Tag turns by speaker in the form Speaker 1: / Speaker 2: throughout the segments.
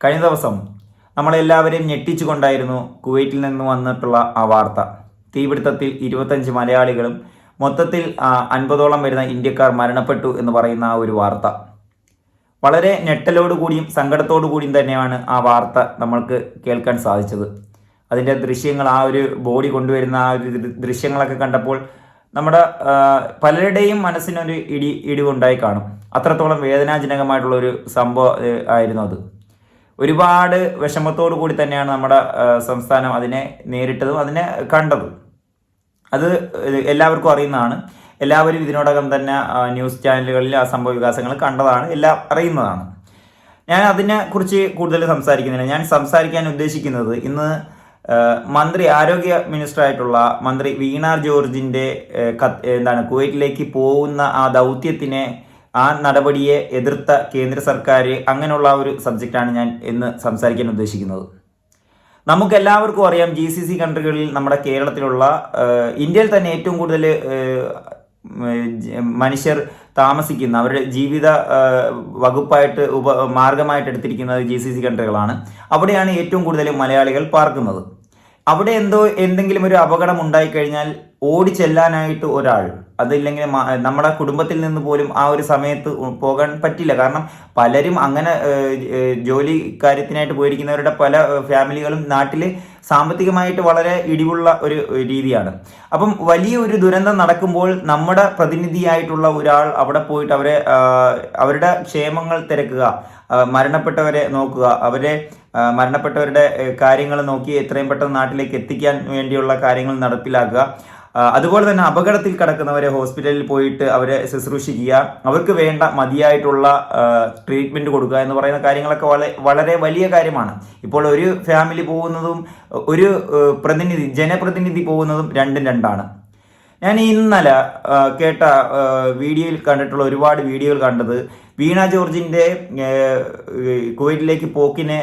Speaker 1: കഴിഞ്ഞ ദിവസം നമ്മളെല്ലാവരെയും ഞെട്ടിച്ചുകൊണ്ടായിരുന്നു കുവൈറ്റിൽ നിന്ന് വന്നിട്ടുള്ള ആ വാർത്ത. തീപിടുത്തത്തിൽ ഇരുപത്തഞ്ച് മലയാളികളും മൊത്തത്തിൽ അൻപതോളം വരുന്ന ഇന്ത്യക്കാർ മരണപ്പെട്ടു എന്ന് പറയുന്ന ആ ഒരു വാർത്ത. വളരെ ഞെട്ടലോടുകൂടിയും സങ്കടത്തോടു കൂടിയും തന്നെയാണ് ആ വാർത്ത നമ്മൾക്ക് കേൾക്കാൻ സാധിച്ചത്. അതിന്റെ ദൃശ്യങ്ങൾ ആ ഒരു ബോഡി കൊണ്ടുവരുന്ന ആ ഒരു ദൃശ്യങ്ങളൊക്കെ കണ്ടപ്പോൾ നമ്മുടെ പലരുടെയും മനസ്സിനൊരു ഇടി ഇടിവുണ്ടായി കാണും. അത്രത്തോളം വേദനാജനകമായിട്ടുള്ള ഒരു സംഭവം ആയിരുന്നു അത്. ഒരുപാട് വിഷമത്തോടു കൂടി തന്നെയാണ് നമ്മുടെ സംസ്ഥാനം അതിനെ നേരിട്ടതും അതിനെ കണ്ടതും. അത് എല്ലാവർക്കും അറിയുന്നതാണ്. എല്ലാവരും ഇതിനോടകം തന്നെ ന്യൂസ് ചാനലുകളിൽ ആ സംഭവ വികാസങ്ങൾ കണ്ടതാണ് എല്ലാം അറിയുന്നതാണ്. ഞാൻ അതിനെ കുറിച്ച് കൂടുതൽ സംസാരിക്കുന്നില്ല. ഞാൻ സംസാരിക്കാൻ ഉദ്ദേശിക്കുന്നത് ഇന്ന് മന്ത്രി ആരോഗ്യ മിനിസ്റ്റർ ആയിട്ടുള്ള മന്ത്രി വീണ ജോർജിന്റെ കത്ത് എന്താണ് കുവൈറ്റിലേക്ക് പോകുന്ന ആ ദൗത്യത്തിനെ ആ നടപടിയെ എതിർത്ത കേന്ദ്ര സർക്കാർ അങ്ങനെയുള്ള ഒരു സബ്ജക്റ്റാണ് ഞാൻ ഇന്ന് സംസാരിക്കാൻ ഉദ്ദേശിക്കുന്നത്. നമുക്ക് എല്ലാവർക്കും അറിയാം ജി സി സി കൺട്രികളിൽ നമ്മുടെ കേരളത്തിലുള്ള ഇന്ത്യയിൽ തന്നെ ഏറ്റവും കൂടുതൽ മനുഷ്യർ താമസിക്കുന്ന അവരുടെ ജീവിത വകുപ്പായിട്ട് ഉപ മാർഗമായിട്ട് എടുത്തിരിക്കുന്നത് ജി സി സി കൺട്രികളാണ്. അവിടെയാണ് ഏറ്റവും കൂടുതൽ മലയാളികൾ പാർക്കുന്നത്. അവിടെ എന്തോ എന്തെങ്കിലും ഒരു അപകടം ഉണ്ടായിക്കഴിഞ്ഞാൽ ഓടി ചെല്ലാനായിട്ട് ഒരാൾ അതില്ലെങ്കിൽ നമ്മുടെ കുടുംബത്തിൽ നിന്ന് പോലും ആ ഒരു സമയത്ത് പോകാൻ പറ്റില്ല. കാരണം പലരും അങ്ങനെ ജോലി കാര്യത്തിനായിട്ട് പോയിരിക്കുന്നവരുടെ പല ഫാമിലികളും നാട്ടിൽ സാമ്പത്തികമായിട്ട് വളരെ ഇടിവുള്ള ഒരു രീതിയാണ്. അപ്പം വലിയ ഒരു ദുരന്തം നടക്കുമ്പോൾ നമ്മുടെ പ്രതിനിധിയായിട്ടുള്ള ഒരാൾ അവിടെ പോയിട്ട് അവരെ അവരുടെ ക്ഷേമങ്ങൾ തിരക്കുക മരണപ്പെട്ടവരെ നോക്കുക അവരെ മരണപ്പെട്ടവരുടെ കാര്യങ്ങൾ നോക്കി എത്രയും പെട്ടെന്ന് നാട്ടിലേക്ക് എത്തിക്കാൻ വേണ്ടിയുള്ള കാര്യങ്ങൾ നടപ്പിലാക്കുക. അതുപോലെ തന്നെ അപകടത്തിൽ കിടക്കുന്നവരെ ഹോസ്പിറ്റലിൽ പോയിട്ട് അവരെ ശുശ്രൂഷിക്കുക അവർക്ക് വേണ്ട മതിയായിട്ടുള്ള ട്രീറ്റ്മെന്റ് കൊടുക്കുക എന്ന് പറയുന്ന കാര്യങ്ങളൊക്കെ വളരെ വളരെ വലിയ കാര്യമാണ്. ഇപ്പോൾ ഒരു ഫാമിലി പോകുന്നതും ഒരു പ്രതിനിധി ജനപ്രതിനിധി പോകുന്നതും രണ്ടും രണ്ടാണ്. ഞാൻ ഇന്നലെ കേട്ട വീഡിയോയിൽ കണ്ടിട്ടുള്ള ഒരുപാട് വീഡിയോകൾ കണ്ടത് വീണ ഏഹ്, കുവൈറ്റിലേക്ക് പോക്കിനെ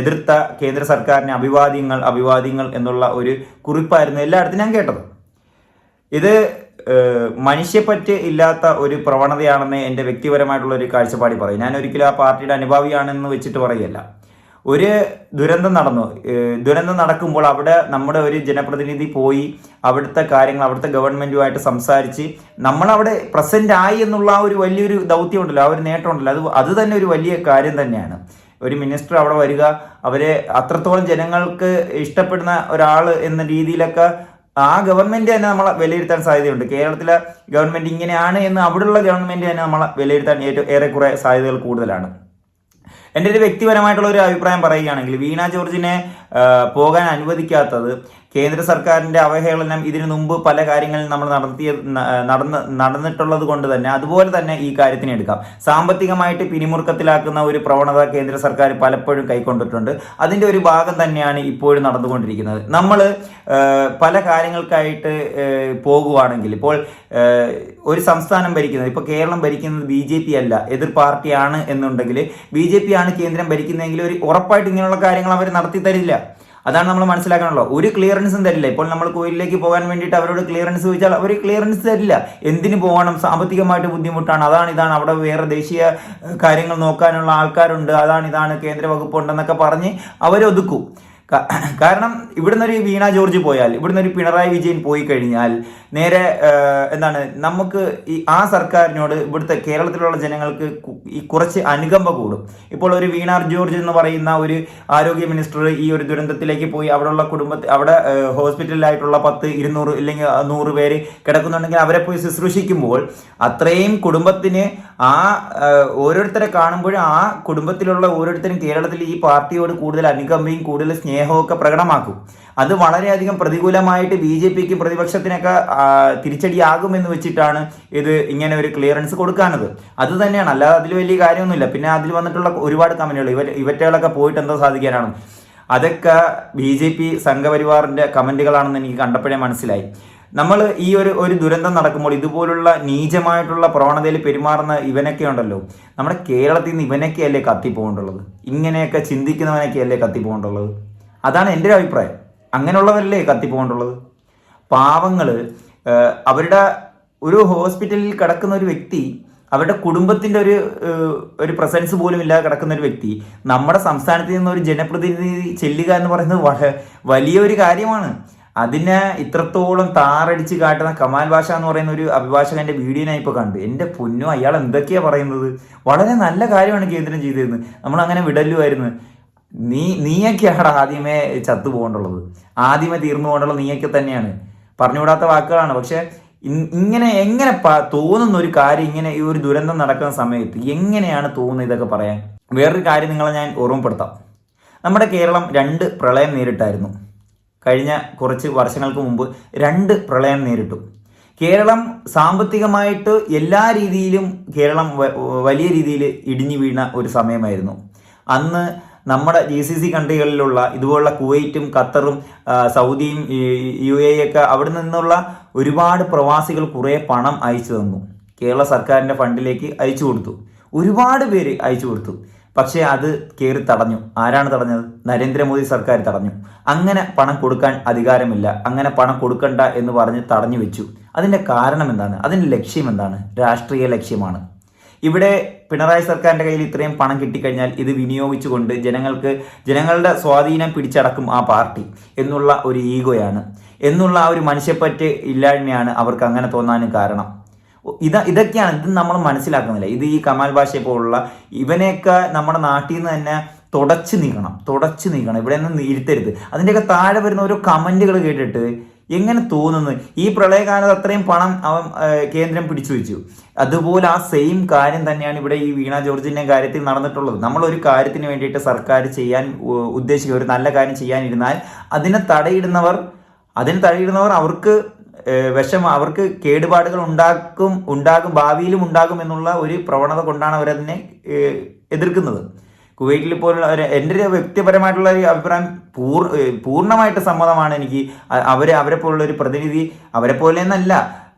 Speaker 1: എതിർത്ത കേന്ദ്ര സർക്കാരിന് അഭിവാദ്യങ്ങൾ അഭിവാദ്യങ്ങൾ എന്നുള്ള ഒരു കുറിപ്പായിരുന്നു എല്ലായിടത്തും ഞാൻ കേട്ടത്. ഇത് മനുഷ്യപ്പറ്റ് ഇല്ലാത്ത ഒരു പ്രവണതയാണെന്ന് എന്റെ വ്യക്തിപരമായിട്ടുള്ള ഒരു കാഴ്ചപ്പാടി പറയും. ഞാൻ ഒരിക്കലും ആ പാർട്ടിയുടെ അനുഭാവിയാണെന്ന് വെച്ചിട്ട് പറയുകയല്ല. ഒരു ദുരന്തം നടന്നു. ദുരന്തം നടക്കുമ്പോൾ അവിടെ നമ്മുടെ ഒരു ജനപ്രതിനിധി പോയി അവിടുത്തെ കാര്യങ്ങൾ അവിടുത്തെ ഗവൺമെന്റുമായിട്ട് സംസാരിച്ച് നമ്മളവിടെ പ്രസന്റ് ആയി എന്നുള്ള ആ ഒരു വലിയൊരു ദൗത്യമുണ്ടല്ലോ ആ ഒരു നേട്ടമുണ്ടല്ലോ അത് അത് തന്നെ ഒരു വലിയ കാര്യം തന്നെയാണ്. ഒരു മിനിസ്റ്റർ അവിടെ വരിക അവരെ അത്രത്തോളം ജനങ്ങൾക്ക് ഇഷ്ടപ്പെടുന്ന ഒരാൾ എന്ന രീതിയിലൊക്കെ ആ ഗവൺമെന്റ് തന്നെ നമ്മളെ വിലയിരുത്താൻ സാധ്യതയുണ്ട്. കേരളത്തിലെ ഗവൺമെന്റ് ഇങ്ങനെയാണ് എന്ന് അവിടെയുള്ള ഗവൺമെന്റ് തന്നെ നമ്മളെ വിലയിരുത്താൻ ഏറ്റവും ഏറെക്കുറെ സാധ്യതകൾ കൂടുതലാണ്. എന്റെ ഒരു വ്യക്തിപരമായിട്ടുള്ള ഒരു അഭിപ്രായം പറയുകയാണെങ്കിൽ വീണ ജോർജിനെ പോകാൻ അനുവദിക്കാത്തത് കേന്ദ്ര സർക്കാരിന്റെ അവഹേളനം ഇതിനു മുമ്പ് പല കാര്യങ്ങളിൽ നമ്മൾ നടത്തിയ നടന്ന് നടന്നിട്ടുള്ളത് കൊണ്ട് തന്നെ അതുപോലെ തന്നെ ഈ കാര്യത്തിന് എടുക്കാം. സാമ്പത്തികമായിട്ട് പിരിമുറുക്കത്തിലാക്കുന്ന ഒരു പ്രവണത കേന്ദ്ര സർക്കാർ പലപ്പോഴും കൈക്കൊണ്ടിട്ടുണ്ട്. അതിന്റെ ഒരു ഭാഗം തന്നെയാണ് ഇപ്പോഴും നടന്നുകൊണ്ടിരിക്കുന്നത്. നമ്മൾ പല കാര്യങ്ങൾക്കായിട്ട് പോകുവാണെങ്കിൽ ഇപ്പോൾ ഒരു സംസ്ഥാനം ഭരിക്കുന്നത് ഇപ്പോൾ കേരളം ഭരിക്കുന്നത് ബി ജെ പി അല്ല എതിർ പാർട്ടിയാണ് എന്നുണ്ടെങ്കിൽ ബി ജെ പി ആണ് കേന്ദ്രം ഭരിക്കുന്നതെങ്കിൽ ഒരു ഉറപ്പായിട്ട് ഇങ്ങനെയുള്ള കാര്യങ്ങൾ അവർ നടത്തി തരില്ല അതാണ് നമ്മൾ മനസ്സിലാക്കാനുള്ളത്. ഒരു ക്ലിയറൻസും തരില്ല. ഇപ്പോൾ നമ്മൾ കോയിലിലേക്ക് പോകാൻ വേണ്ടിയിട്ട് അവരോട് ക്ലിയറൻസ് ചോദിച്ചാൽ അവർ ക്ലിയറൻസ് തരില്ല. എന്തിന് പോകണം? സാമ്പത്തികമായിട്ട് ബുദ്ധിമുട്ടാണ്. അതാണ് ഇതാണ് അവിടെ വേറെ ദേശീയ കാര്യങ്ങൾ നോക്കാനുള്ള ആൾക്കാരുണ്ട്. അതാണ് ഇതാണ് കേന്ദ്ര വകുപ്പ് ഉണ്ടെന്നൊക്കെ പറഞ്ഞ് അവരൊതുക്കും. കാരണം ഇവിടുന്ന് ഒരു വീണ ജോർജ് പോയാൽ ഇവിടുന്ന് ഒരു പിണറായി വിജയൻ പോയി കഴിഞ്ഞാൽ നേരെ എന്താണ് നമുക്ക് ഈ ആ സർക്കാരിനോട് ഇവിടുത്തെ കേരളത്തിലുള്ള ജനങ്ങൾക്ക് ഈ കുറച്ച് അനുകമ്പ കൂടും. ഇപ്പോൾ ഒരു വീണ ജോർജ് എന്ന് പറയുന്ന ഒരു ആരോഗ്യ മിനിസ്റ്റർ ഈ ഒരു ദുരന്തത്തിലേക്ക് പോയി അവിടെയുള്ള കുടുംബത്തിൽ അവിടെ ഹോസ്പിറ്റലിലായിട്ടുള്ള പത്ത് ഇരുന്നൂറ് ഇല്ലെങ്കിൽ നൂറ് പേര് കിടക്കുന്നുണ്ടെങ്കിൽ അവരെ പോയി ശുശ്രൂഷിക്കുമ്പോൾ അത്രയും കുടുംബത്തിന് ആ ഓരോരുത്തരെ കാണുമ്പോഴും ആ കുടുംബത്തിലുള്ള ഓരോരുത്തരും കേരളത്തിൽ ഈ പാർട്ടിയോട് കൂടുതൽ അനുകമ്പയും കൂടുതൽ സ്നേഹവും ഒക്കെ പ്രകടമാക്കും. അത് വളരെയധികം പ്രതികൂലമായിട്ട് ബി ജെ പിക്ക് പ്രതിപക്ഷത്തിനൊക്കെ തിരിച്ചടിയാകും തിരിച്ചടിയാകുമെന്ന് വെച്ചിട്ടാണ് ഇത് ഇങ്ങനെ ഒരു ക്ലിയറൻസ് കൊടുക്കാനത്. അത് തന്നെയാണ്. അല്ലാതെ അതിൽ വലിയ കാര്യമൊന്നുമില്ല. പിന്നെ അതിൽ വന്നിട്ടുള്ള ഒരുപാട് കമ്പനികൾ ഇവ ഇവറ്റകളൊക്കെ പോയിട്ട് എന്താ സാധിക്കാനാണ്? അതൊക്കെ ബി ജെ പി സംഘപരിവാറിന്റെ കമന്റുകളാണെന്ന് എനിക്ക് കണ്ടപ്പോഴേ മനസ്സിലായി. നമ്മൾ ഈ ഒരു ഒരു ദുരന്തം നടക്കുമ്പോൾ ഇതുപോലുള്ള നീചമായിട്ടുള്ള പ്രവണതയിൽ പെരുമാറുന്ന ഇവനൊക്കെ ഉണ്ടല്ലോ. നമ്മുടെ കേരളത്തിൽ നിന്ന് ഇവനൊക്കെയല്ലേ കത്തിപ്പോകേണ്ടുള്ളത് ഇങ്ങനെയൊക്കെ ചിന്തിക്കുന്നവനൊക്കെയല്ലേ കത്തിപ്പോകേണ്ടുള്ളത് അതാണ് എന്റെ ഒരു അഭിപ്രായം. അങ്ങനെയുള്ളവരല്ലേ കത്തിപ്പോകേണ്ടുള്ളത്? പാവങ്ങൾ അവരുടെ ഒരു ഹോസ്പിറ്റലിൽ കിടക്കുന്ന ഒരു വ്യക്തി അവരുടെ കുടുംബത്തിന്റെ ഒരു ഒരു പ്രസൻസ് പോലും ഇല്ലാതെ കിടക്കുന്ന ഒരു വ്യക്തി നമ്മുടെ സംസ്ഥാനത്ത് നിന്ന് ഒരു ജനപ്രതിനിധി ചെല്ലുക എന്ന് പറയുന്നത് വളരെ വലിയൊരു കാര്യമാണ്. അതിനെ ഇത്രത്തോളം താറടിച്ച് കാട്ടുന്ന കമാൽ ഭാഷ എന്ന് പറയുന്ന ഒരു അഭിഭാഷകന്റെ വീഡിയോ ഞാൻ ഇപ്പോൾ കണ്ടു. എന്റെ പൊന്നു അയാൾ എന്തൊക്കെയാണ് പറയുന്നത്? വളരെ നല്ല കാര്യമാണ് കേന്ദ്രം ചെയ്തിരുന്നത് നമ്മൾ അങ്ങനെ വിടലുമായിരുന്നു. നീ നീയൊക്കെയാണ് ആദ്യമേ ചത്തു പോകേണ്ടുള്ളത്. ആദ്യമേ തീർന്നു പോകേണ്ടുള്ളത് നീയൊക്കെ തന്നെയാണ്. പറഞ്ഞുകൂടാത്ത വാക്കുകളാണ്. പക്ഷെ ഇങ്ങനെ എങ്ങനെ തോന്നുന്ന ഒരു കാര്യം ഇങ്ങനെ ഈ ഒരു ദുരന്തം നടക്കുന്ന സമയത്ത് എങ്ങനെയാണ് തോന്നുന്നത് ഇതൊക്കെ പറയാൻ? വേറൊരു കാര്യം നിങ്ങളെ ഞാൻ ഓർമ്മപ്പെടുത്താം. നമ്മുടെ കേരളം രണ്ട് പ്രളയം നേരിട്ടായിരുന്നു. കഴിഞ്ഞ കുറച്ച് വർഷങ്ങൾക്ക് മുമ്പ് രണ്ട് പ്രളയം നേരിട്ടു. കേരളം സാമ്പത്തികമായിട്ട് എല്ലാ രീതിയിലും കേരളം വലിയ രീതിയിൽ ഇടിഞ്ഞു വീണ ഒരു സമയമായിരുന്നു. അന്ന് നമ്മുടെ ജി സി സി കൺട്രികളിലുള്ള ഇതുപോലുള്ള കുവൈറ്റും ഖത്തറും സൗദിയും യു എ ഒക്കെ അവിടെ നിന്നുള്ള ഒരുപാട് പ്രവാസികൾ കുറേ പണം അയച്ചു തന്നു. കേരള സർക്കാരിന്റെ ഫണ്ടിലേക്ക് അയച്ചു കൊടുത്തു. ഒരുപാട് പേര് അയച്ചു കൊടുത്തു. പക്ഷേ അത് കയറി തടഞ്ഞു. ആരാണ് തടഞ്ഞത്? നരേന്ദ്രമോദി സർക്കാർ തടഞ്ഞു. അങ്ങനെ പണം കൊടുക്കാൻ അധികാരമില്ല. അങ്ങനെ പണം കൊടുക്കണ്ട എന്ന് പറഞ്ഞ് തടഞ്ഞു വെച്ചു. അതിന്റെ കാരണം എന്താണ്? അതിന്റെ ലക്ഷ്യം എന്താണ്? രാഷ്ട്രീയ ലക്ഷ്യമാണ്. ഇവിടെ പിണറായി സർക്കാരിന്റെ കയ്യിൽ ഇത്രയും പണം കിട്ടിക്കഴിഞ്ഞാൽ ഇത് വിനിയോഗിച്ചുകൊണ്ട് ജനങ്ങൾക്ക് ജനങ്ങളുടെ സ്വാധീനം പിടിച്ചടക്കും ആ പാർട്ടി എന്നുള്ള ഒരു ഈഗോയാണ്. എന്നുള്ള ആ ഒരു മനുഷ്യപ്പറ്റ് ഇല്ലായ്മയാണ് അവർക്ക് അങ്ങനെ തോന്നാനും കാരണം. ഇത് ഇതൊക്കെയാണ് ഇത് നമ്മൾ മനസ്സിലാക്കുന്നില്ല. ഇത് ഈ കമാൽ ഭാഷയെ പോലുള്ള ഇവനെയൊക്കെ നമ്മുടെ നാട്ടിൽ നിന്ന് തന്നെ തുടച്ചു നീക്കണം തുടച്ചു നീക്കണം ഇവിടെ നിന്ന് ഇരുത്തരുത്. അതിന്റെയൊക്കെ താഴെ വരുന്ന ഓരോ കമന്റുകൾ കേട്ടിട്ട് എങ്ങനെ തോന്നുന്നു? ഈ പ്രളയകാലത്ത് അത്രയും പണം അവൻ കേന്ദ്രം പിടിച്ചു വെച്ചു. അതുപോലെ ആ സെയിം കാര്യം തന്നെയാണ് ഇവിടെ ഈ വീണ ജോർജിന്റെ കാര്യത്തിൽ നടന്നിട്ടുള്ളത്. നമ്മൾ ഒരു കാര്യത്തിന് വേണ്ടിയിട്ട് സർക്കാർ ചെയ്യാൻ ഉദ്ദേശിക്കുക ഒരു നല്ല കാര്യം ചെയ്യാനിരുന്നാൽ അതിനെ തടയിടുന്നവർ അതിന് തടയിടുന്നവർ അവർക്ക് വിഷമ വിഷം അവർക്ക് കേടുപാടുകൾ ഉണ്ടാക്കും ഉണ്ടാകും ഭാവിയിലും ഉണ്ടാകും എന്നുള്ള ഒരു പ്രവണത കൊണ്ടാണ് അവരതിനെ എതിർക്കുന്നത്. കുവൈറ്റിൽ പോലുള്ള ഒരു എന്റെ ഒരു വ്യക്തിപരമായിട്ടുള്ള ഒരു അഭിപ്രായം പൂർ പൂർണമായിട്ട് സമ്മതമാണ് എനിക്ക്. അവർ അവരെ പോലുള്ള ഒരു പ്രതിനിധി അവരെ പോലെ എന്നല്ല.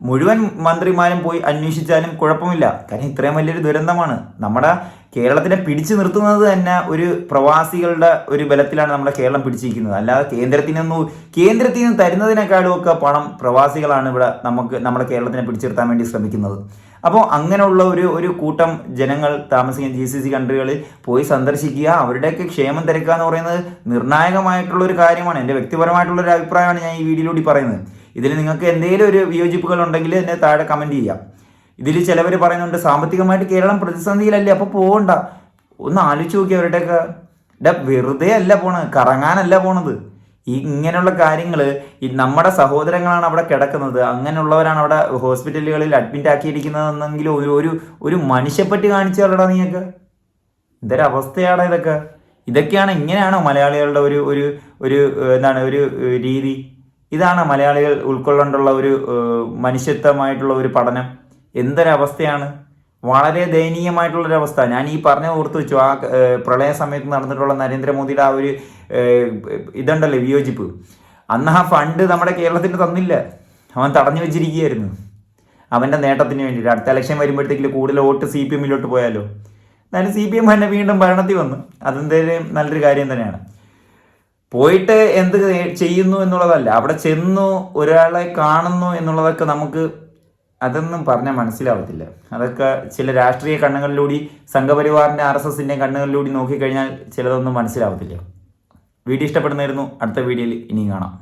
Speaker 1: മുഴുവൻ മന്ത്രിമാരും പോയി അന്വേഷിച്ചാലും കുഴപ്പമില്ല. കാരണം ഇത്രയും വലിയൊരു ദുരന്തമാണ്. നമ്മുടെ കേരളത്തിനെ പിടിച്ചു നിർത്തുന്നത് തന്നെ ഒരു പ്രവാസികളുടെ ഒരു ബലത്തിലാണ് നമ്മുടെ കേരളം പിടിച്ചിരിക്കുന്നത്. അല്ലാതെ കേന്ദ്രത്തിനൊന്നും കേന്ദ്രത്തിൽ നിന്ന് തരുന്നതിനേക്കാളും ഒക്കെ പണം പ്രവാസികളാണ് ഇവിടെ നമുക്ക് നമ്മുടെ കേരളത്തിനെ പിടിച്ചു നിർത്താൻ വേണ്ടി ശ്രമിക്കുന്നത്. അപ്പോൾ അങ്ങനെയുള്ള ഒരു ഒരു കൂട്ടം ജനങ്ങൾ താമസിക്കുന്ന ജി സി സി കൺട്രികളിൽ പോയി സന്ദർശിക്കുക അവരുടെയൊക്കെ ക്ഷേമം തിരക്കുക എന്ന് പറയുന്നത് നിർണായകമായിട്ടുള്ള ഒരു കാര്യമാണ്. എന്റെ വ്യക്തിപരമായിട്ടുള്ള ഒരു അഭിപ്രായമാണ് ഞാൻ ഈ വീഡിയോയിലൂടെ പറയുന്നത്. ഇതിൽ നിങ്ങൾക്ക് എന്തെങ്കിലും ഒരു വിയോജിപ്പുകൾ ഉണ്ടെങ്കിൽ എന്നെ താഴെ കമന്റ് ചെയ്യാം ഇതിൽ ചിലവർ പറയുന്നുണ്ട് സാമ്പത്തികമായിട്ട് കേരളം പ്രതിസന്ധിയിലല്ലേ? അപ്പോൾ പോകണ്ട ഒന്ന് ആലോചിച്ച് നോക്കി അവരുടെയൊക്കെ. വെറുതെ അല്ല പോണത് കറങ്ങാനല്ല പോണത്. ഇങ്ങനെയുള്ള കാര്യങ്ങൾ നമ്മുടെ സഹോദരങ്ങളാണ് അവിടെ കിടക്കുന്നത്. അങ്ങനെയുള്ളവരാണ് അവിടെ ഹോസ്പിറ്റലുകളിൽ അഡ്മിറ്റ് ആക്കിയിരിക്കുന്നതെന്നെങ്കിലും ഒരു ഒരു ഒരു മനുഷ്യപ്പറ്റി കാണിച്ചാലടാ നീയൊക്കെ. ഇതൊരവസ്ഥയാണ് ഇതൊക്കെ. ഇതൊക്കെയാണ് ഇങ്ങനെയാണോ മലയാളികളുടെ ഒരു ഒരു ഒരു എന്താണ് ഒരു രീതി. ഇതാണ് മലയാളികൾ ഉൾക്കൊള്ളേണ്ടുള്ള ഒരു മനുഷ്യത്വമായിട്ടുള്ള ഒരു പഠനം. എന്തൊരവസ്ഥയാണ്? വളരെ ദയനീയമായിട്ടുള്ളൊരവസ്ഥ. ഞാൻ ഈ പറഞ്ഞ ഓർത്ത് വെച്ചു. ആ പ്രളയ സമയത്ത് നടന്നിട്ടുള്ള നരേന്ദ്രമോദിയുടെ ആ ഒരു ഇതുണ്ടല്ലോ വിയോജിപ്പ്. അന്ന് ആ ഫണ്ട് നമ്മുടെ കേരളത്തിന് തന്നില്ല. അവൻ തടഞ്ഞു വെച്ചിരിക്കുകയായിരുന്നു. അവന്റെ നേട്ടത്തിന് വേണ്ടിയിട്ട്. അടുത്ത ഇലക്ഷൻ വരുമ്പോഴത്തേക്ക് കൂടുതൽ വോട്ട് സി പി എമ്മിലോട്ട് പോയാലോ? എന്നാലും സി പി എം തന്നെ വീണ്ടും ഭരണത്തിൽ വന്നു. അതെന്തേലും നല്ലൊരു കാര്യം തന്നെയാണ്. പോയിട്ട് എന്ത് ചെയ്യുന്നു എന്നുള്ളതല്ല. അവിടെ ചെന്നു ഒരാളെ കാണുന്നു എന്നുള്ളതൊക്കെ നമുക്ക് അതൊന്നും പറഞ്ഞാൽ മനസ്സിലാവത്തില്ല. അതൊക്കെ ചില രാഷ്ട്രീയ കണ്ണുകളിലൂടെ സംഘപരിവാറിന്റെ ആർ എസ് എസിന്റെ കണ്ണുകളിലൂടെ നോക്കിക്കഴിഞ്ഞാൽ ചിലതൊന്നും മനസ്സിലാവത്തില്ല. വീഡിയോ ഇഷ്ടപ്പെടുന്നായിരുന്നു അടുത്ത വീഡിയോയിൽ ഇനിയും കാണാം.